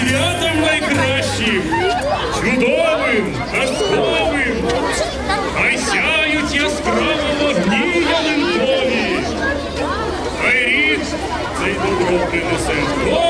святом найкращим, чудовим, казковим, осяють сяють яскраво вогні ялинкові, хай рід цей добро принесе.